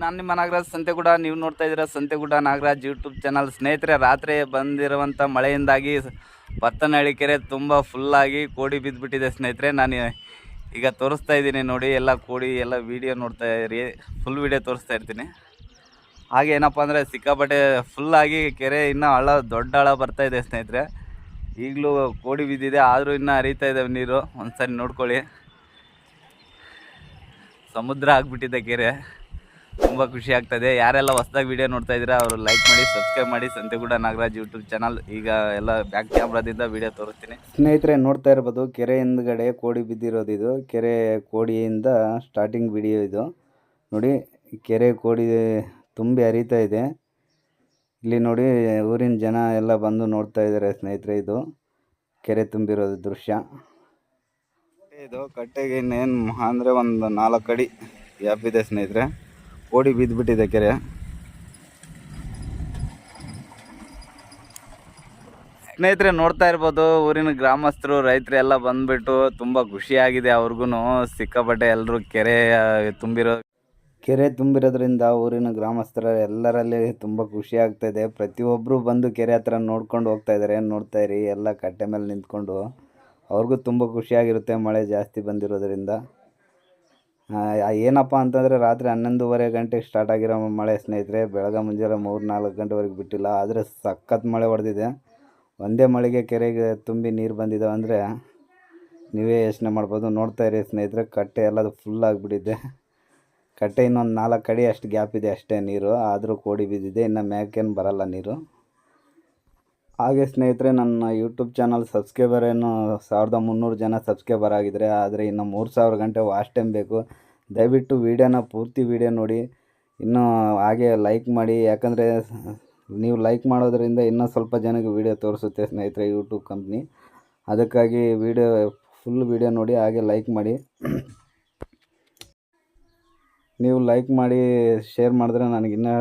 ನಾನು ನಿಮ್ಮ ನಾಗರಾಜ್ ಸಂತೆಗೂಡ, ನೀವು ನೋಡ್ತಾ ಇದ್ದೀರಾ ಸಂತೆಗುಡ ನಾಗರಾಜ್ ಯೂಟ್ಯೂಬ್ ಚಾನಲ್. ಸ್ನೇಹಿತರೆ, ರಾತ್ರಿ ಬಂದಿರುವಂಥ ಮಳೆಯಿಂದಾಗಿ ಪತ್ತನಹಳ್ಳಿ ಕೆರೆ ತುಂಬ ಫುಲ್ಲಾಗಿ ಕೋಡಿ ಬಿದ್ದುಬಿಟ್ಟಿದೆ ಸ್ನೇಹಿತರೆ. ನಾನು ಈಗ ತೋರಿಸ್ತಾ ಇದ್ದೀನಿ ನೋಡಿ, ಎಲ್ಲ ಕೋಡಿ, ಎಲ್ಲ ವೀಡಿಯೋ ನೋಡ್ತಾ ಇರಿ ಫುಲ್ ವೀಡಿಯೋ ತೋರಿಸ್ತಾ ಇರ್ತೀನಿ. ಹಾಗೆ ಏನಪ್ಪ ಅಂದರೆ ಸಿಕ್ಕಾಪಟ್ಟೆ ಫುಲ್ಲಾಗಿ ಕೆರೆ ಇನ್ನೂ ಹಳ ದೊಡ್ಡ ಹಳ ಬರ್ತಾ ಇದೆ ಸ್ನೇಹಿತರೆ. ಈಗಲೂ ಕೋಡಿ ಬಿದ್ದಿದೆ, ಆದರೂ ಇನ್ನೂ ಹರಿತಾ ಇದ್ದಾವೆ ನೀರು. ಒಂದ್ಸರಿ ನೋಡ್ಕೊಳ್ಳಿ. ಸಮುದ್ರ ಆಗಿಬಿಟ್ಟಿದೆ ಕೆರೆ. ತುಂಬ ಖುಷಿ ಆಗ್ತದೆ. ಯಾರೆಲ್ಲ ಹೊಸದಾಗಿ ವಿಡಿಯೋ ನೋಡ್ತಾ ಇದ್ದೀರಾ ಅವರು ಲೈಕ್ ಮಾಡಿ ಸಬ್ಸ್ಕ್ರೈಬ್ ಮಾಡಿ. ಸಂತೆಗೂಡ ನಾಗರಾಜ್ ಯೂಟ್ಯೂಬ್ ಚಾನಲ್ ಈಗ ಎಲ್ಲ ಬ್ಯಾಕ್ ಕ್ಯಾಮ್ರಾದಿಂದ ವಿಡಿಯೋ ತೋರಿಸ್ತೀನಿ. ಸ್ನೇಹಿತರೆ ನೋಡ್ತಾ ಇರ್ಬೋದು ಕೆರೆ ಹಿಂದ್ಗಡೆ ಕೋಡಿ ಬಿದ್ದಿರೋದು ಇದು. ಕೆರೆ ಕೋಡಿಯಿಂದ ಸ್ಟಾರ್ಟಿಂಗ್ ವಿಡಿಯೋ ಇದು. ನೋಡಿ ಕೆರೆ ಕೋಡಿ ತುಂಬಿ ಹರಿತಾ ಇದೆ. ಇಲ್ಲಿ ನೋಡಿ ಊರಿನ ಜನ ಎಲ್ಲ ಬಂದು ನೋಡ್ತಾ ಇದ್ದಾರೆ ಸ್ನೇಹಿತರೆ ಇದು ಕೆರೆ ತುಂಬಿರೋದು ದೃಶ್ಯ. ಇದು ಕಟ್ಟೆಗೆ ಇನ್ನೇನು ಅಂದರೆ ಒಂದು ನಾಲ್ಕು ಅಡಿ ಗ್ಯಾಪ್ ಇದೆ ಸ್ನೇಹಿತರೆ. ಕೋಡಿ ಬಿದ್ದುಬಿಟ್ಟಿದೆ ಕೆರೆ. ಸ್ನೇಹಿತರೆ, ನೋಡ್ತಾ ಇರ್ಬೋದು, ಊರಿನ ಗ್ರಾಮಸ್ಥರು, ರೈತರು ಎಲ್ಲ ಬಂದ್ಬಿಟ್ಟು ತುಂಬ ಖುಷಿಯಾಗಿದೆ ಅವ್ರಿಗೂ ಸಿಕ್ಕಾಪಟ್ಟೆ ಎಲ್ಲರೂ ಕೆರೆ ತುಂಬಿರೋ ಕೆರೆ ತುಂಬಿರೋದ್ರಿಂದ ಊರಿನ ಗ್ರಾಮಸ್ಥರ ಎಲ್ಲರಲ್ಲಿ ತುಂಬ ಖುಷಿ ಆಗ್ತಾಯಿದೆ ಪ್ರತಿಯೊಬ್ಬರು ಬಂದು ಕೆರೆ ಹತ್ರ ನೋಡ್ಕೊಂಡು ಹೋಗ್ತಾ ಇದ್ದಾರೆ. ನೋಡ್ತಾ ಇರಿ, ಎಲ್ಲ ಕಟ್ಟೆ ಮೇಲೆ ನಿಂತ್ಕೊಂಡು. ಅವ್ರಿಗೂ ತುಂಬ ಖುಷಿಯಾಗಿರುತ್ತೆ ಮಳೆ ಜಾಸ್ತಿ ಬಂದಿರೋದ್ರಿಂದ. ಏನಪ್ಪ ಅಂತಂದರೆ ರಾತ್ರಿ ಹನ್ನೊಂದುವರೆ ಗಂಟೆಗೆ ಸ್ಟಾರ್ಟ್ ಆಗಿರೋ ಮಳೆ ಸ್ನೇಹಿತರೆ, ಬೆಳಗ್ಗೆ ಮುಂಜಾನೆ ಮೂರು ನಾಲ್ಕು ಗಂಟೆವರೆಗೆ ಬಿಟ್ಟಿಲ್ಲ, ಆದರೆ ಸಖತ್ ಮಳೆ ಹೊಡೆದಿದೆ. ಒಂದೇ ಮಳೆಗೆ ಕೆರೆಗೆ ತುಂಬಿ ನೀರು ಬಂದಿದ್ದಾವೆ ಅಂದರೆ ನೀವೇ ಯೋಚನೆ ಮಾಡ್ಬೋದು. ನೋಡ್ತಾ ಇರಿ ಸ್ನೇಹಿತರೆ, ಕಟ್ಟೆ ಎಲ್ಲದು ಫುಲ್ ಆಗಿಬಿಟ್ಟಿದೆ. ಕಟ್ಟೆ ಇನ್ನೊಂದು ನಾಲ್ಕು ಅಡಿ ಅಷ್ಟು ಗ್ಯಾಪ್ ಇದೆ ಅಷ್ಟೇ ನೀರು, ಆದರೂ ಕೋಡಿ ಬಿದ್ದಿದೆ ಇನ್ನು ಮ್ಯಾಕೇನು ಬರಲ್ಲ ನೀರು. ಹಾಗೆ ಸ್ನೇಹಿತರೆ, ನನ್ನ ಯೂಟ್ಯೂಬ್ ಚಾನಲ್ ಸಬ್ಸ್ಕ್ರೈಬರ್ ಏನು ಸಾವಿರದ ಮುನ್ನೂರು ಜನ ಸಬ್ಸ್ಕ್ರೈಬರ್ ಆಗಿದ್ದಾರೆ ಆದರೆ ಇನ್ನು ಮೂರು ಸಾವಿರ ಗಂಟೆ ವಾಚ್ ಟೈಮ್ ಬೇಕು. ದಯವಿಟ್ಟು ವೀಡಿಯೋನ ಪೂರ್ತಿ ವೀಡಿಯೋ ನೋಡಿ. ಇನ್ನೂ ಹಾಗೆ ಲೈಕ್ ಮಾಡಿ. ಯಾಕಂದರೆ ನೀವು ಲೈಕ್ ಮಾಡೋದ್ರಿಂದ ಇನ್ನೂ ಸ್ವಲ್ಪ ಜನಕ್ಕೆ ವೀಡಿಯೋ ತೋರಿಸುತ್ತೆ ಸ್ನೇಹಿತರೆ ಯೂಟ್ಯೂಬ್ ಕಂಪ್ನಿ ಅದಕ್ಕಾಗಿ ವೀಡಿಯೋ ಫುಲ್ ವೀಡಿಯೋ ನೋಡಿ, ಹಾಗೆ ಲೈಕ್ ಮಾಡಿ. ನೀವು ಲೈಕ್ ಮಾಡಿ ಶೇರ್ ಮಾಡಿದ್ರೆ ನನಗೆ ಇನ್ನೂ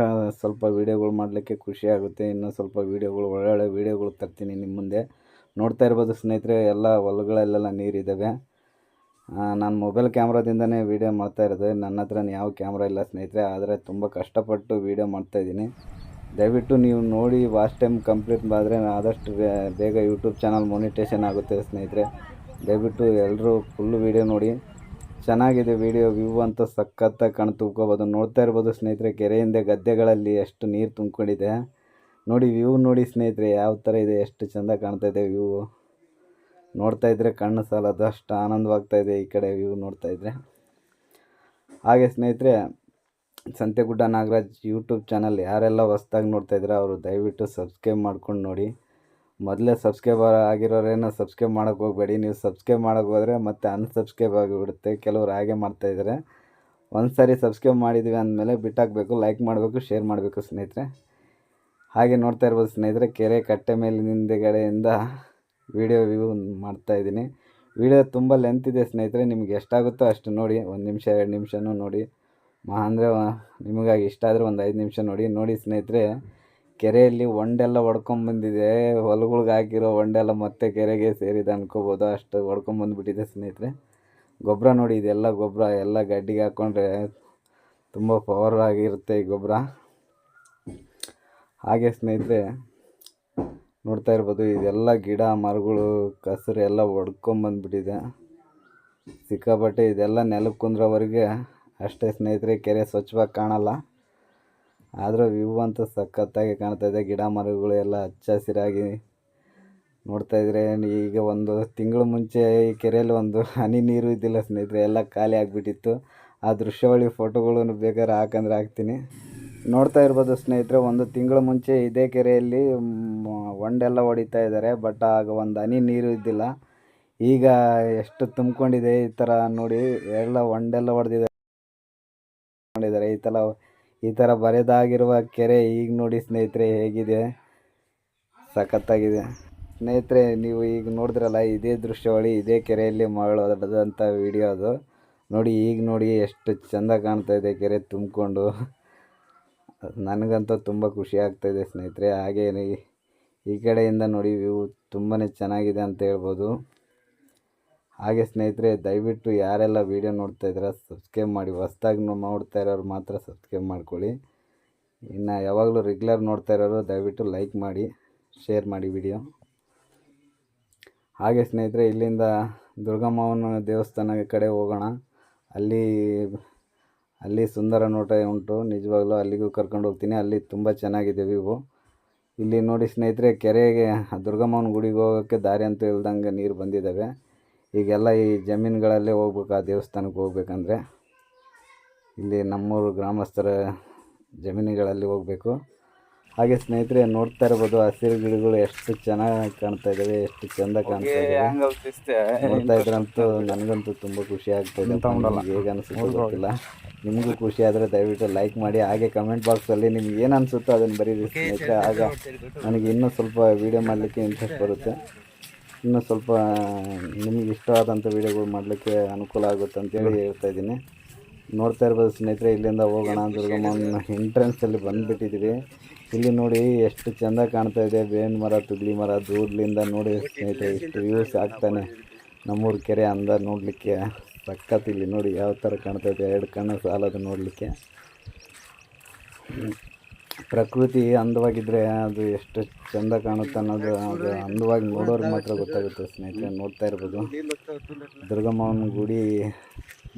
ಸ್ವಲ್ಪ ವೀಡಿಯೋಗಳು ಮಾಡಲಿಕ್ಕೆ ಖುಷಿ ಆಗುತ್ತೆ. ಇನ್ನೂ ಸ್ವಲ್ಪ ವೀಡಿಯೋಗಳು ಒಳ್ಳೊಳ್ಳೆ ವೀಡಿಯೋಗಳು ತರ್ತೀನಿ ನಿಮ್ಮ ಮುಂದೆ. ನೋಡ್ತಾ ಇರ್ಬೋದು ಸ್ನೇಹಿತರೆ, ಎಲ್ಲ ಹೊಲಗಳಲ್ಲೆಲ್ಲ ನೀರಿದ್ದಾವೆ ನಾನು ಮೊಬೈಲ್ ಕ್ಯಾಮ್ರಾದಿಂದನೇ ವೀಡಿಯೋ ಮಾಡ್ತಾ ಇರೋದು. ನನ್ನ ಹತ್ರ ಯಾವ ಕ್ಯಾಮ್ರಾ ಇಲ್ಲ ಸ್ನೇಹಿತರೆ, ಆದರೆ ತುಂಬ ಕಷ್ಟಪಟ್ಟು ವೀಡಿಯೋ ಮಾಡ್ತಾಯಿದ್ದೀನಿ ದಯವಿಟ್ಟು ನೀವು ನೋಡಿ ವಾಸ್ಟ್ ಟೈಮ್ ಕಂಪ್ಲೀಟ್ ಮಾಡಿದ್ರೆ ಆದಷ್ಟು ಬೇಗ ಯೂಟ್ಯೂಬ್ ಚಾನಲ್ ಮೋನಿಟೇಷನ್ ಆಗುತ್ತೆ ಸ್ನೇಹಿತರೆ. ದಯವಿಟ್ಟು ಎಲ್ಲರೂ ಫುಲ್ ವೀಡಿಯೋ ನೋಡಿ. ಚೆನ್ನಾಗಿದೆ ವಿಡಿಯೋ ವ್ಯೂ ಅಂತ ಸಖತ್ತಾಗಿ ಕಣ್ ತುಂಬ್ಕೋಬೋದು ನೋಡ್ತಾ ಇರ್ಬೋದು ಸ್ನೇಹಿತರೆ, ಕೆರೆಯಿಂದ ಗದ್ದೆಗಳಲ್ಲಿ ಎಷ್ಟು ನೀರು ತುಂಬ್ಕೊಂಡಿದೆ. ನೋಡಿ ವ್ಯೂ ನೋಡಿ ಸ್ನೇಹಿತರೆ, ಯಾವ ಥರ ಇದೆ, ಎಷ್ಟು ಚೆಂದ ಕಾಣ್ತಾ ಇದೆ ವ್ಯೂ ನೋಡ್ತಾ ಇದ್ರೆ ಕಣ್ಣು ಸಾಲದು ಅಷ್ಟು ಆನಂದವಾಗ್ತಾ ಇದೆ ಈ ಕಡೆ ವ್ಯೂ ನೋಡ್ತಾ ಇದ್ರೆ. ಹಾಗೆ ಸ್ನೇಹಿತರೆ, ಸಂತೆಗುಡ್ಡ ನಾಗರಾಜ್ ಯೂಟ್ಯೂಬ್ ಚಾನಲ್ ಯಾರೆಲ್ಲ ಹೊಸ್ದಾಗಿ ನೋಡ್ತಾ ಇದ್ರೆ ಅವರು ದಯವಿಟ್ಟು ಸಬ್ಸ್ಕ್ರೈಬ್ ಮಾಡ್ಕೊಂಡು ನೋಡಿ. ಮೊದಲೇ ಸಬ್ಸ್ಕ್ರೈಬರ್ ಆಗಿರೋರೇನೋ ಸಬ್ಸ್ಕ್ರೈಬ್ ಮಾಡೋಕ್ಕೆ ಹೋಗಬೇಡಿ. ನೀವು ಸಬ್ಸ್ಕ್ರೈಬ್ ಮಾಡೋಕ್ಕೆ ಹೋದರೆ ಮತ್ತೆ ಅನ್ಸಬ್ಸ್ಕ್ರೈಬ್ ಆಗಿಬಿಡುತ್ತೆ. ಕೆಲವರು ಹಾಗೆ ಮಾಡ್ತಾಯಿದ್ದಾರೆ ಒಂದು ಸಾರಿ ಸಬ್ಸ್ಕ್ರೈಬ್ ಮಾಡಿದ್ವಿ ಅಂದಮೇಲೆ ಬಿಟ್ಟಾಕಬೇಕು ಲೈಕ್ ಮಾಡಬೇಕು ಶೇರ್ ಮಾಡಬೇಕು ಸ್ನೇಹಿತರೆ. ಹಾಗೆ ನೋಡ್ತಾ ಇರ್ಬೋದು ಸ್ನೇಹಿತರೆ, ಕೆರೆ ಕಟ್ಟೆ ಮೇಲೆ ಹಿಂದೆಗಡೆಯಿಂದ ವೀಡಿಯೋ ವ್ಯೂ ಮಾಡ್ತಾಯಿದ್ದೀನಿ ವಿಡಿಯೋ ತುಂಬ ಲೆಂತ್ ಇದೆ ಸ್ನೇಹಿತರೆ, ನಿಮ್ಗೆ ಎಷ್ಟಾಗುತ್ತೋ ಅಷ್ಟು ನೋಡಿ, ಒಂದು ನಿಮಿಷ, ಎರಡು ನಿಮಿಷನೂ ನೋಡಿ. ಮಾ ಅಂದರೆ, ನಿಮಗಾಗಿ ಇಷ್ಟ ಆದರೆ ಒಂದು ಐದು ನಿಮಿಷ ನೋಡಿ. ನೋಡಿ ಸ್ನೇಹಿತರೆ ಕೆರೆಯಲ್ಲಿ ಹೊಂಡೆಲ್ಲ ಹೊಡ್ಕೊಂಬಂದಿದೆ ಹೊಲಗಳ್ಗೆ ಹಾಕಿರೋ ಹೊಂಡೆಲ್ಲ ಮತ್ತೆ ಕೆರೆಗೆ ಸೇರಿದೆ ಅನ್ಕೋಬೋದು. ಅಷ್ಟು ಹೊಡ್ಕೊಂಬಂದ್ಬಿಟ್ಟಿದೆ ಸ್ನೇಹಿತರೆ. ಗೊಬ್ಬರ ನೋಡಿ, ಇದೆಲ್ಲ ಗೊಬ್ಬರ ಎಲ್ಲ ಗಡ್ಡಿಗೆ ಹಾಕ್ಕೊಂಡ್ರೆ ತುಂಬ ಪವರ್ ಆಗಿರುತ್ತೆ ಈ ಗೊಬ್ಬರ ಹಾಗೆ ಸ್ನೇಹಿತರೆ, ನೋಡ್ತಾ ಇರ್ಬೋದು, ಇದೆಲ್ಲ ಗಿಡ, ಮರಗಳು, ಕಸರು ಎಲ್ಲ ಹೊಡ್ಕೊಂಬಂದ್ಬಿಟ್ಟಿದೆ ಸಿಕ್ಕಾಪಟ್ಟೆ ಇದೆಲ್ಲ ನೆಲಕ್ಕೆ ಕುಂದ್ರೋವರೆಗೆ ಅಷ್ಟೇ ಸ್ನೇಹಿತರೆ, ಕೆರೆ ಸ್ವಚ್ಛವಾಗಿ ಕಾಣಲ್ಲ. ಆದರೂ ವ್ಯೂ ಅಂತೂ ಸಖತ್ತಾಗಿ ಕಾಣ್ತಾ ಇದೆ. ಗಿಡ ಮರಗಳು ಎಲ್ಲ ಹಚ್ಚ ಹಸಿರಾಗಿ ನೋಡ್ತಾ ಇದ್ರೆ ಈಗ ಒಂದು ತಿಂಗಳು ಮುಂಚೆ ಈ ಕೆರೆಯಲ್ಲಿ ಒಂದು ಹನಿ ನೀರು ಇದ್ದಿಲ್ಲ ಸ್ನೇಹಿತರೆ, ಎಲ್ಲ ಖಾಲಿ ಆಗಿಬಿಟ್ಟಿತ್ತು. ಆ ದೃಶ್ಯಾವಳಿ ಫೋಟೋಗಳನ್ನು ಬೇಕಾದ್ರೆ ಹಾಕಂದ್ರೆ ಹಾಕ್ತೀನಿ. ನೋಡ್ತಾ ಇರ್ಬೋದು ಸ್ನೇಹಿತರೆ, ಒಂದು ತಿಂಗಳ ಮುಂಚೆ ಇದೇ ಕೆರೆಯಲ್ಲಿ ಒಂಡೆಲ್ಲ ಹೊಡಿತಾ ಇದ್ದಾರೆ, ಬಟ್ ಆಗ ಒಂದು ಹನಿ ನೀರು ಇದ್ದಿಲ್ಲ. ಈಗ ಎಷ್ಟು ತುಂಬಿಕೊಂಡಿದೆ ಈ ಥರ ನೋಡಿ, ಎಲ್ಲ ಒಂಡೆಲ್ಲ ಹೊಡೆದಿದ್ದಾರೆ. ಈ ಥರ ಈ ಥರ ಬರೆದಾಗಿರುವ ಕೆರೆ ಈಗ ನೋಡಿ ಸ್ನೇಹಿತರೆ ಹೇಗಿದೆ. ಸಖತ್ತಾಗಿದೆ. ಸ್ನೇಹಿತರೆ, ನೀವು ಈಗ ನೋಡಿದ್ರಲ್ಲ, ಇದೇ ದೃಶ್ಯವಳಿ, ಇದೇ ಕೆರೆಯಲ್ಲಿ ಮಾಡೋದಂಥ ವಿಡಿಯೋ ಅದು. ನೋಡಿ, ಈಗ ನೋಡಿ ಎಷ್ಟು ಚೆಂದ ಕಾಣ್ತಾ ಇದೆ ಕೆರೆ ತುಂಬಿಕೊಂಡು. ನನಗಂತೂ ತುಂಬ ಖುಷಿ ಆಗ್ತಾಯಿದೆ ಸ್ನೇಹಿತರೆ. ಹಾಗೇ ಈ ಕಡೆಯಿಂದ ನೋಡಿ, ವ್ಯೂ ತುಂಬಾ ಚೆನ್ನಾಗಿದೆ ಅಂತ ಹೇಳ್ಬೋದು. ಹಾಗೆ ಸ್ನೇಹಿತರೆ, ದಯವಿಟ್ಟು ಯಾರೆಲ್ಲ ವೀಡಿಯೋ ನೋಡ್ತಾ ಇದ್ದೀರಾ ಸಬ್ಸ್ಕ್ರೈಬ್ ಮಾಡಿ. ಹೊಸ್ದಾಗಿ ನೋಡ್ತಾ ಇರೋರು ಮಾತ್ರ ಸಬ್ಸ್ಕ್ರೈಬ್ ಮಾಡ್ಕೊಳ್ಳಿ. ಇನ್ನು ಯಾವಾಗಲೂ ರೆಗ್ಯುಲರ್ ನೋಡ್ತಾ ಇರೋರು ದಯವಿಟ್ಟು ಲೈಕ್ ಮಾಡಿ ಶೇರ್ ಮಾಡಿ ವಿಡಿಯೋ. ಹಾಗೆ ಸ್ನೇಹಿತರೆ, ಇಲ್ಲಿಂದ ದುರ್ಗಮ್ಮನ ದೇವಸ್ಥಾನ ಕಡೆ ಹೋಗೋಣ. ಅಲ್ಲಿ ಅಲ್ಲಿ ಸುಂದರ ನೋಟ ಉಂಟು. ನಿಜವಾಗ್ಲೂ ಅಲ್ಲಿಗೂ ಕರ್ಕೊಂಡು ಹೋಗ್ತೀನಿ. ಅಲ್ಲಿ ತುಂಬ ಚೆನ್ನಾಗಿದೆ ವ್ಯೂ ಇಲ್ಲಿ ನೋಡಿ ಸ್ನೇಹಿತರೆ, ಕೆರೆಗೆ, ದುರ್ಗಮ್ಮನ ಗುಡಿಗೆ ಹೋಗೋಕ್ಕೆ ದಾರಿ ಅಂತೂ ಇಲ್ದಂಗೆ ನೀರು ಬಂದಿದ್ದಾವೆ. ಈಗೆಲ್ಲ ಈ ಜಮೀನುಗಳಲ್ಲೇ ಹೋಗ್ಬೇಕು ಆ ದೇವಸ್ಥಾನಕ್ಕೆ ಹೋಗ್ಬೇಕಂದ್ರೆ ಇಲ್ಲಿ ನಮ್ಮೂರು ಗ್ರಾಮಸ್ಥರ ಜಮೀನುಗಳಲ್ಲಿ ಹೋಗಬೇಕು. ಹಾಗೆ ಸ್ನೇಹಿತರೆ ನೋಡ್ತಾ ಇರ್ಬೋದು ಹಸಿರು ಗಿಡಗಳು ಎಷ್ಟು ಚೆನ್ನಾಗಿ ಕಾಣ್ತಾ ಇದ್ದಾವೆ ಎಷ್ಟು ಚಂದ ಕಾಣ್ತಾ ಇದೆ ನೋಡ್ತಾ ಇದ್ರಂತೂ ನನಗಂತೂ ತುಂಬ ಖುಷಿ ಆಗ್ತಾ ಇದೆ. ನಿಮ್ಗೆ ಹೇಗೆ ಅನಿಸುತ್ತೆ ಗೊತ್ತಿಲ್ಲ. ನಿಮಗೂ ಖುಷಿ ಆದರೆ ದಯವಿಟ್ಟು ಲೈಕ್ ಮಾಡಿ. ಹಾಗೆ ಕಮೆಂಟ್ ಬಾಕ್ಸಲ್ಲಿ ನಿಮ್ಗೆ ಏನು ಅನಿಸುತ್ತೋ ಅದನ್ನು ಬರೀರಿ ಸ್ನೇಹಿತರೆ. ಆಗ ನನಗೆ ಇನ್ನೂ ಸ್ವಲ್ಪ ವೀಡಿಯೋ ಮಾಡಲಿಕ್ಕೆ ಇಂಟ್ರೆಸ್ಟ್ ಬರುತ್ತೆ. ಇನ್ನೂ ಸ್ವಲ್ಪ ನಿಮಗೆ ಇಷ್ಟವಾದಂಥ ವೀಡಿಯೋಗಳು ಮಾಡಲಿಕ್ಕೆ ಅನುಕೂಲ ಆಗುತ್ತೆ ಅಂತೇಳಿ ಹೇಳ್ತಾ ಇದ್ದೀನಿ. ನೋಡ್ತಾ ಇರ್ಬೋದು ಸ್ನೇಹಿತರೆ, ಇಲ್ಲಿಂದ ಹೋಗೋಣ ದುರ್ಗಮ್ಮನ ಎಂಟ್ರೆನ್ಸಲ್ಲಿ ಬಂದುಬಿಟ್ಟಿದ್ದೀವಿ ಇಲ್ಲಿ ನೋಡಿ ಎಷ್ಟು ಚೆಂದ ಕಾಣ್ತಾ ಇದೆ. ಬೇವಿನ ಮರ, ತುಗ್ಲಿ ಮರ, ದೂರಲಿಂದ ನೋಡಿ ಸ್ನೇಹಿತರೆ, ಇಷ್ಟು ವ್ಯೂಸ್ ಆಗ್ತಾನೆ. ನಮ್ಮೂರು ಕೆರೆ ಅಂದ ನೋಡಲಿಕ್ಕೆ ಸಖತ್ ಇಲ್ಲಿ ನೋಡಿ ಯಾವ ಥರ ಕಾಣ್ತಾ ಇದೆ. ಎರಡು ಕಣ್ಣು ಸಾಲದು ನೋಡಲಿಕ್ಕೆ. ಪ್ರಕೃತಿ ಅಂದವಾಗಿದ್ದರೆ ಅದು ಎಷ್ಟು ಚಂದ ಕಾಣುತ್ತೆ ಅನ್ನೋದು ಅದು ಅಂದವಾಗಿ ನೋಡೋರ್ಗೆ ಮಾತ್ರ ಗೊತ್ತಾಗುತ್ತೆ ಸ್ನೇಹಿತರೆ ನೋಡ್ತಾ ಇರ್ಬೋದು. ದುರ್ಗಮ್ಮನ ಗುಡಿ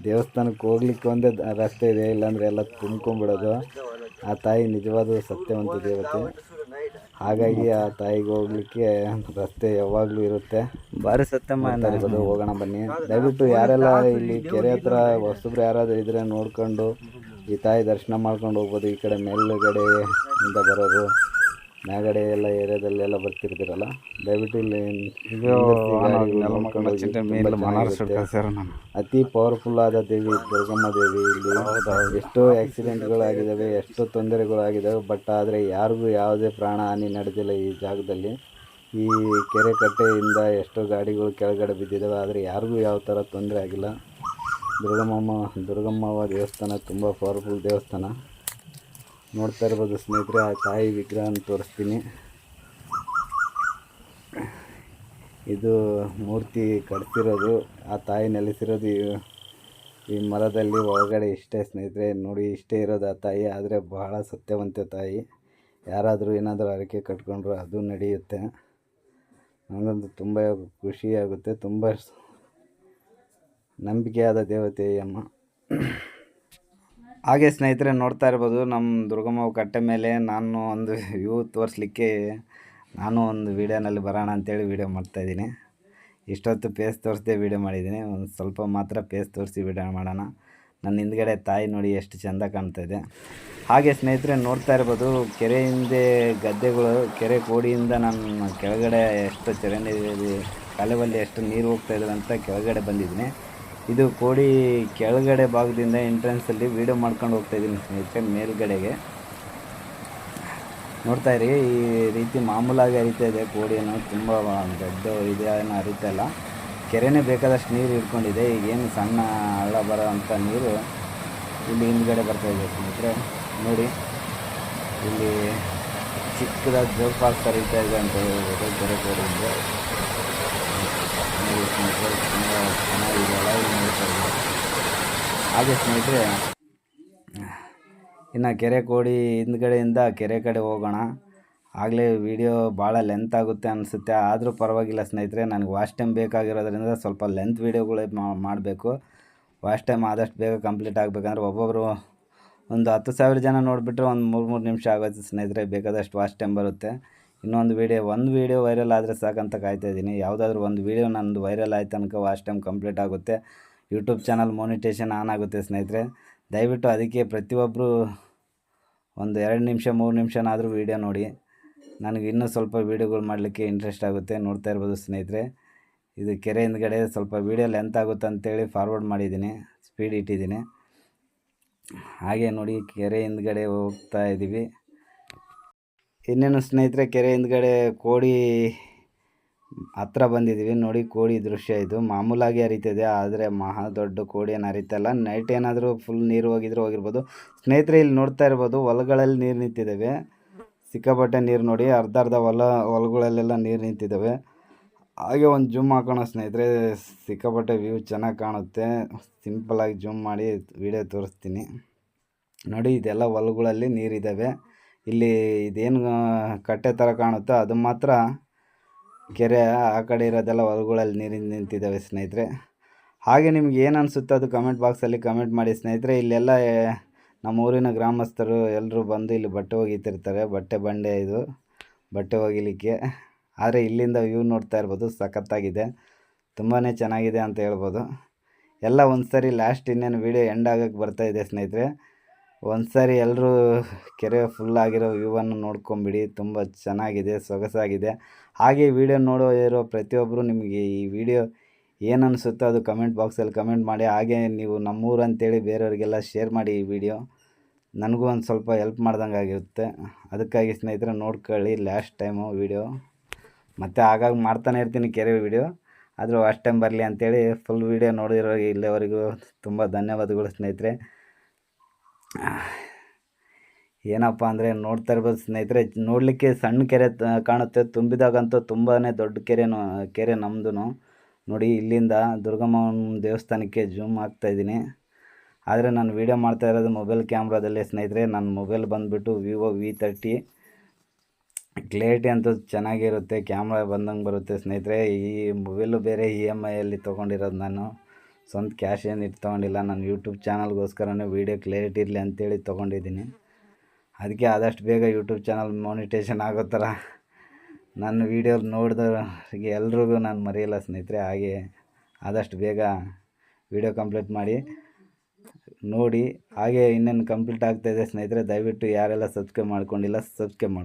ದೇವಸ್ಥಾನಕ್ಕೆ ಹೋಗ್ಲಿಕ್ಕೆ ಒಂದೇ ರಸ್ತೆ ಇದೆ ಇಲ್ಲಾಂದರೆ ಎಲ್ಲ ತುಂಬ್ಕೊಂಬಿಡೋದು ಆ ತಾಯಿ ನಿಜವಾದ ಸತ್ಯವಂತ ದೇವತೆ. ಹಾಗಾಗಿ ಆ ತಾಯಿಗೆ ಹೋಗ್ಲಿಕ್ಕೆ ರಸ್ತೆ ಯಾವಾಗಲೂ ಇರುತ್ತೆ. ಬಾರಿ ಸತ್ಯಮ್ಮ ಇರ್ಬೋದು ಹೋಗೋಣ ಬನ್ನಿ. ದಯವಿಟ್ಟು ಯಾರೆಲ್ಲ ಇಲ್ಲಿ ಕೆರೆ ಹತ್ರ ಹೊಸಬ್ರು ಯಾರಾದರೂ ಇದ್ರೆ ನೋಡ್ಕೊಂಡು ಈ ತಾಯಿ ದರ್ಶನ ಮಾಡ್ಕೊಂಡು ಹೋಗ್ಬೋದು ಈ ಕಡೆ ಮೇಲುಗಡೆ ಇಂದ ಬರೋರು ಮ್ಯಾಗಡೆ ಎಲ್ಲ ಏರಿಯಾದಲ್ಲೆಲ್ಲ ಬರ್ತಿರ್ತೀರಲ್ಲ? ದಯವಿಟ್ಟು ಇಲ್ಲಿ. ಅತಿ ಪವರ್ಫುಲ್ ಆದ ದೇವಿ ದುರ್ಗಮ್ಮ ದೇವಿ ಇಲ್ಲಿ. ಎಷ್ಟೋ ಆಕ್ಸಿಡೆಂಟ್ಗಳಾಗಿದ್ದಾವೆ ಎಷ್ಟೋ ತೊಂದರೆಗಳಾಗಿದ್ದಾವೆ ಬಟ್ ಆದರೆ ಯಾರಿಗೂ ಯಾವುದೇ ಪ್ರಾಣ ಹಾನಿ ನಡೆದಿಲ್ಲ ಈ ಜಾಗದಲ್ಲಿ. ಈ ಕೆರೆ ಕಟ್ಟೆಯಿಂದ ಎಷ್ಟೋ ಗಾಡಿಗಳು ಕೆಳಗಡೆ ಬಿದ್ದಿದ್ದಾವೆ ಆದರೆ ಯಾರಿಗೂ ಯಾವ ಥರ ತೊಂದರೆ ಆಗಿಲ್ಲ. ದುರ್ಗಮ್ಮಮ್ಮ ದುರ್ಗಮ್ಮವ ದೇವಸ್ಥಾನ ತುಂಬ ಪವರ್ಫುಲ್ ದೇವಸ್ಥಾನ. ನೋಡ್ತಾ ಇರ್ಬೋದು ಸ್ನೇಹಿತರೆ, ಆ ತಾಯಿ ವಿಗ್ರಹನ ತೋರಿಸ್ತೀನಿ. ಇದು ಮೂರ್ತಿ ಕಟ್ತಿರೋದು, ಆ ತಾಯಿ ನೆಲೆಸಿರೋದು ಈ- ಮರದಲ್ಲಿ ಒಳಗಡೆ ಇಷ್ಟೇ ಸ್ನೇಹಿತರೆ. ನೋಡಿ, ಇಷ್ಟೇ ಇರೋದು ಆ ತಾಯಿ, ಆದರೆ ಬಹಳ ಸತ್ಯವಂತ ತಾಯಿ. ಯಾರಾದರೂ ಏನಾದರೂ ಹರಕೆ ಕಟ್ಕೊಂಡ್ರು ಅದು ನಡೆಯುತ್ತೆ. ನನಗಂತೂ ತುಂಬ ಖುಷಿಯಾಗುತ್ತೆ, ತುಂಬ ನಂಬಿಕೆಯಾದ ದೇವತೆ ಅಮ್ಮ. ಹಾಗೆ ಸ್ನೇಹಿತರೆ, ನೋಡ್ತಾ ಇರ್ಬೋದು ನಮ್ಮ ದುರ್ಗಮ್ಮ ಕಟ್ಟೆ ಮೇಲೆ ನಾನು ಒಂದು ವ್ಯೂ ತೋರಿಸ್ಲಿಕ್ಕೆ ನಾನು ಒಂದು ವೀಡಿಯೋನಲ್ಲಿ ಬರೋಣ ಅಂತೇಳಿ ವೀಡಿಯೋ ಮಾಡ್ತಾಯಿದ್ದೀನಿ ಇಷ್ಟೊತ್ತು ಪೇಸ್ ತೋರಿಸ್ದೆ ವೀಡಿಯೋ ಮಾಡಿದ್ದೀನಿ. ಒಂದು ಸ್ವಲ್ಪ ಮಾತ್ರ ಪೇಸ್ ತೋರಿಸಿ ವೀಡಿಯೋ ಮಾಡೋಣ. ನನ್ನ ಹಿಂದ್ಗಡೆ ತಾಯಿ ನೋಡಿ ಎಷ್ಟು ಚೆಂದ ಕಾಣ್ತಾ ಇದೆ. ಹಾಗೆ ಸ್ನೇಹಿತರೆ, ನೋಡ್ತಾ ಇರ್ಬೋದು, ಕೆರೆ ಹಿಂದೆ ಗದ್ದೆಗಳು, ಕೆರೆ ಕೋಡಿಯಿಂದ ನಾನು ಕೆಳಗಡೆ ಎಷ್ಟು ಚರಂಡಿ ಕಾಲುವಲ್ಲಿ ಎಷ್ಟು ನೀರು ಹೋಗ್ತಾ ಅಂತ ಕೆಳಗಡೆ ಬಂದಿದ್ದೀನಿ. ಇದು ಕೋಡಿ ಕೆಳಗಡೆ ಭಾಗದಿಂದ ಎಂಟ್ರೆನ್ಸಲ್ಲಿ ವೀಡಿಯೋ ಮಾಡ್ಕೊಂಡು ಹೋಗ್ತಾ ಇದ್ದೀನಿ ಸ್ನೇಹಿತರೆ, ಮೇಲ್ಗಡೆಗೆ. ನೋಡ್ತಾ ಇರಿ, ಈ ರೀತಿ ಮಾಮೂಲಾಗಿ ಹರಿತಾ ಇದೆ ಕೋಡಿಯನ್ನು. ತುಂಬ ದೊಡ್ಡ ಇದೇನು ಹರಿತಾ ಇಲ್ಲ. ಕೆರೆನೇ ಬೇಕಾದಷ್ಟು ನೀರು ಹಿಡ್ಕೊಂಡಿದೆ. ಈಗೇನು ಸಣ್ಣ ಹಳ್ಳ ಬರೋ ಅಂಥ ನೀರು ಇಲ್ಲಿ ಹಿಂದ್ಗಡೆ ಬರ್ತಾ ಇದೆ ಸ್ನೇಹಿತರೆ. ನೋಡಿ, ಇಲ್ಲಿ ಚಿಕ್ಕದಾಗಿ ಜೋಗ ಫಾಲ್ಸ್ ಹರಿತಾ ಇದೆ ಅಂತ ಹೇಳ್ಬೋದು ಕೆರೆ ಕೋಡಿಯಿಂದ ನೋಡಿ ಸ್ನೇಹಿತರೆ ತುಂಬ ಚೆನ್ನಾಗಿದೆ ಲೈವ್ ನೋಡ್ತಾ ಇದ್ದೀವಿ ಹಾಗೆ ಸ್ನೇಹಿತರೆ, ಇನ್ನು ಕೆರೆ ಕೋಡಿ ಹಿಂದ್ಗಡೆಯಿಂದ ಕೆರೆ ಕಡೆ ಹೋಗೋಣ. ಆಗಲೇ ವಿಡಿಯೋ ಭಾಳ ಲೆಂತ್ ಆಗುತ್ತೆ ಅನಿಸುತ್ತೆ. ಆದರೂ ಪರವಾಗಿಲ್ಲ ಸ್ನೇಹಿತರೆ, ನನಗೆ ವಾಚ್ ಟೈಮ್ ಬೇಕಾಗಿರೋದ್ರಿಂದ ಸ್ವಲ್ಪ ಲೆಂತ್ ವೀಡಿಯೋಗಳೇ ಮಾಡಬೇಕು. ವಾಚ್ ಟೈಮ್ ಆದಷ್ಟು ಬೇಗ ಕಂಪ್ಲೀಟ್ ಆಗಬೇಕಂದ್ರೆ ಒಬ್ಬೊಬ್ಬರು ಒಂದು ಹತ್ತು ಸಾವಿರ ಜನ ನೋಡಿಬಿಟ್ರೆ ಒಂದು ಮೂರು ಮೂರು ನಿಮಿಷ ಆಗೋಯ್ತು ಸ್ನೇಹಿತರೆ, ಬೇಕಾದಷ್ಟು ವಾಚ್ ಟೈಮ್ ಬರುತ್ತೆ. ಇನ್ನೊಂದು ವೀಡಿಯೋ ಒಂದು ವೀಡಿಯೋ ವೈರಲ್ ಆದರೆ ಸಾಕಂತ ಕಾಯ್ತಾ ಇದ್ದೀನಿ. ಯಾವುದಾದ್ರೂ ಒಂದು ವೀಡಿಯೋ ನಂದು ವೈರಲ್ ಆಯ್ತು ತನಕ ವಾಚ್ ಟೈಮ್ ಕಂಪ್ಲೀಟ್ ಆಗುತ್ತೆ. ಯೂಟ್ಯೂಬ್ ಚಾನಲ್ ಮೋನಿಟೇಷನ್ ಆನ್ ಆಗುತ್ತೆ ಸ್ನೇಹಿತರೆ. ದಯವಿಟ್ಟು ಅದಕ್ಕೆ ಪ್ರತಿಯೊಬ್ಬರು ಒಂದು ಎರಡು ನಿಮಿಷ, ಮೂರು ನಿಮಿಷನಾದರೂ ವೀಡಿಯೋ ನೋಡಿ. ನನಗೆ ಇನ್ನೂ ಸ್ವಲ್ಪ ವೀಡಿಯೋಗಳು ಮಾಡಲಿಕ್ಕೆ ಇಂಟ್ರೆಸ್ಟ್ ಆಗುತ್ತೆ ನೋಡ್ತಾ ಇರ್ಬೋದು ಸ್ನೇಹಿತರೆ. ಇದು ಕೆರೆ ಹಿಂದ್ಗಡೆ ಸ್ವಲ್ಪ ವೀಡಿಯೋ ಲೆಂತ್ ಆಗುತ್ತೆ ಅಂತೇಳಿ ಫಾರ್ವರ್ಡ್ ಮಾಡಿದ್ದೀನಿ ಸ್ಪೀಡ್ ಇಟ್ಟಿದ್ದೀನಿ. ಹಾಗೆ ನೋಡಿ, ಕೆರೆ ಹಿಂದ್ಗಡೆ ಹೋಗ್ತಾ ಇದ್ದೀವಿ ಇನ್ನೇನು ಸ್ನೇಹಿತರೆ, ಕೆರೆ ಹಿಂದ್ಗಡೆ ಕೋಡಿ ಹತ್ರ ಬಂದಿದ್ದೀವಿ, ನೋಡಿ ಕೋಡಿ ದೃಶ್ಯ ಇದು. ಮಾಮೂಲಾಗಿ ಹರಿತಿದೆ, ಆದರೆ ಮಹಾ ದೊಡ್ಡ ಕೋಡಿ ಏನು ಹರಿತಲ್ಲ. ನೈಟ್ ಏನಾದರೂ ಫುಲ್ ನೀರು ಹೋಗಿದ್ರು ಹೋಗಿರ್ಬೋದು. ಸ್ನೇಹಿತರೆ, ಇಲ್ಲಿ ನೋಡ್ತಾ ಇರ್ಬೋದು, ಹೊಲಗಳಲ್ಲಿ ನೀರು ನಿಂತಿದ್ದಾವೆ. ಸಿಕ್ಕಾಪಟ್ಟೆ ನೀರು ನೋಡಿ, ಅರ್ಧ ಅರ್ಧ ಹೊಲ, ಹೊಲಗಳಲ್ಲೆಲ್ಲ ನೀರು ನಿಂತಿದ್ದಾವೆ. ಹಾಗೆ ಒಂದು ಜೂಮ್ ಹಾಕೋಣ ಸ್ನೇಹಿತರೆ. ಸಿಕ್ಕಾಪಟ್ಟೆ ವ್ಯೂ ಚೆನ್ನಾಗಿ ಕಾಣುತ್ತೆ. ಸಿಂಪಲಾಗಿ ಜೂಮ್ ಮಾಡಿ ವಿಡಿಯೋ ತೋರಿಸ್ತೀನಿ. ನೋಡಿ, ಇದೆಲ್ಲ ಹೊಲಗಳಲ್ಲಿ ನೀರಿದ್ದಾವೆ. ಇಲ್ಲಿ ಇದೇನು ಕಟ್ಟೆ ಥರ ಕಾಣುತ್ತೋ ಅದು ಮಾತ್ರ ಕೆರೆ ಆ ಕಡೆ ಇರೋದೆಲ್ಲ ಹೊಲಗಳಲ್ಲಿ ನೀರಿನ ನಿಂತಿದ್ದಾವೆ ಸ್ನೇಹಿತರೆ. ಹಾಗೆ ನಿಮ್ಗೆ ಏನು ಅನಿಸುತ್ತೋ ಅದು ಕಮೆಂಟ್ ಬಾಕ್ಸಲ್ಲಿ ಕಮೆಂಟ್ ಮಾಡಿ ಸ್ನೇಹಿತರೆ. ಇಲ್ಲೆಲ್ಲ ನಮ್ಮ ಊರಿನ ಗ್ರಾಮಸ್ಥರು ಎಲ್ಲರೂ ಬಂದು ಇಲ್ಲಿ ಬಟ್ಟೆ ಒಗಿತಿರ್ತಾರೆ. ಬಟ್ಟೆ ಬಂಡೆ ಇದು, ಬಟ್ಟೆ ಒಗಿಲಿಕ್ಕೆ. ಆದರೆ ಇಲ್ಲಿಂದ ವ್ಯೂ ನೋಡ್ತಾ ಇರ್ಬೋದು, ಸಖತ್ತಾಗಿದೆ. ತುಂಬಾ ಚೆನ್ನಾಗಿದೆ ಅಂತ ಹೇಳ್ಬೋದು. ಎಲ್ಲ ಒಂದು ಸರಿ ಲಾಸ್ಟ್ ಇನ್ನೇನು ವೀಡಿಯೋ ಎಂಡ್ ಆಗೋಕ್ಕೆ ಬರ್ತಾ ಇದೆ ಸ್ನೇಹಿತರೆ. ಒಂದು ಸಾರಿ ಎಲ್ಲರೂ ಕೆರೆ ಫುಲ್ ಆಗಿರೋ ವ್ಯೂವನ್ನು ನೋಡ್ಕೊಂಬಿಡಿ. ತುಂಬ ಚೆನ್ನಾಗಿದೆ, ಸೊಗಸಾಗಿದೆ. ಹಾಗೆ ವಿಡಿಯೋ ನೋಡೋ ಇರೋ ಪ್ರತಿಯೊಬ್ಬರು ನಿಮಗೆ ಈ ವಿಡಿಯೋ ಏನು ಅನಿಸುತ್ತೋ ಅದು ಕಮೆಂಟ್ ಬಾಕ್ಸಲ್ಲಿ ಕಮೆಂಟ್ ಮಾಡಿ. ಹಾಗೆ ನೀವು ನಮ್ಮೂರು ಅಂತೇಳಿ ಬೇರೆಯವರಿಗೆಲ್ಲ ಶೇರ್ ಮಾಡಿ ಈ ವಿಡಿಯೋ ನನಗೂ ಒಂದು ಸ್ವಲ್ಪ ಹೆಲ್ಪ್ ಮಾಡ್ದಂಗೆ ಆಗಿರುತ್ತೆ. ಅದಕ್ಕಾಗಿ ಸ್ನೇಹಿತರೆ ನೋಡ್ಕೊಳ್ಳಿ ಲಾಸ್ಟ್ ಟೈಮು ವಿಡಿಯೋ ಮತ್ತು ಆಗಾಗ ಮಾಡ್ತಾನೆ ಇರ್ತೀನಿ ಕೆರೆ ವಿಡಿಯೋ ಆದರೂ ಅಷ್ಟು ಟೈಮ್ ಬರಲಿ ಅಂತೇಳಿ ಫುಲ್ ವಿಡಿಯೋ ನೋಡಿರೋ ಇಲ್ಲಿವರೆಗೂ ತುಂಬ ಧನ್ಯವಾದಗಳು ಸ್ನೇಹಿತರೆ. ಏನಪ್ಪ ಅಂದರೆ ನೋಡ್ತಾ ಇರ್ಬೋದು ಸ್ನೇಹಿತರೆ, ನೋಡಲಿಕ್ಕೆ ಸಣ್ಣ ಕೆರೆ ಕಾಣುತ್ತೆ. ತುಂಬಿದಾಗಂತೂ ತುಂಬಾ ದೊಡ್ಡ ಕೆರೆನೂ, ಕೆರೆ ನಮ್ಮದು ನೋಡಿ, ಇಲ್ಲಿಂದ ದುರ್ಗಮ್ಮನ ದೇವಸ್ಥಾನಕ್ಕೆ ಜೂಮ್ ಆಗ್ತಾ ಇದ್ದೀನಿ. ಆದರೆ ನಾನು ವೀಡಿಯೋ ಮಾಡ್ತಾ ಇರೋದು ಮೊಬೈಲ್ ಕ್ಯಾಮ್ರಾದಲ್ಲಿ ಸ್ನೇಹಿತರೆ. ನನ್ನ ಮೊಬೈಲ್ ಬಂದುಬಿಟ್ಟು ವಿವೋ ವಿ ತರ್ಟಿ. ಕ್ಲಿಯರಿಟಿ ಅಂತೂ ಚೆನ್ನಾಗಿರುತ್ತೆ, ಕ್ಯಾಮ್ರಾ ಬಂದಂಗೆ ಬರುತ್ತೆ ಸ್ನೇಹಿತರೆ. ಈ ಮೊಬೈಲು ಬೇರೆ ಇ ಎಂ ಐಯಲ್ಲಿ ತೊಗೊಂಡಿರೋದು ನಾನು. ಸ್ವಂತ ಕ್ಯಾಶ್ ಏನು ಇಟ್ಟು ತೊಗೊಂಡಿಲ್ಲ. ನಾನು ಯೂಟ್ಯೂಬ್ ಚಾನಲ್ಗೋಸ್ಕರನೇ ವೀಡಿಯೋ ಕ್ಲಿಯರಿಟಿ ಇರಲಿ ಅಂತೇಳಿ ತೊಗೊಂಡಿದ್ದೀನಿ. ಅದಕ್ಕೆ ಆದಷ್ಟು ಬೇಗ ಯೂಟ್ಯೂಬ್ ಚಾನಲ್ ಮೋನಿಟೈಸೇಷನ್ ಆಗೋ ಥರ ನನ್ನ ವೀಡಿಯೋ ನೋಡಿದವ್ರಿಗೆ ಎಲ್ರಿಗೂ ನಾನು ಮರೆಯಲ್ಲ ಸ್ನೇಹಿತರೆ, ಹಾಗೆ ಆದಷ್ಟು ಬೇಗ ವೀಡಿಯೋ ಕಂಪ್ಲೀಟ್ ಮಾಡಿ, ನೋಡಿ, ಹಾಗೆ ಇನ್ನೇನು ಕಂಪ್ಲೀಟ್ ಆಗ್ತಾಯಿದೆ ಸ್ನೇಹಿತರೆ, ದಯವಿಟ್ಟು ಯಾರೆಲ್ಲ ಸಬ್ಸ್ಕ್ರೈಬ್ ಮಾಡ್ಕೊಂಡಿಲ್ಲ ಸಬ್ಸ್ಕ್ರೈಬ್ ಮಾಡಿ.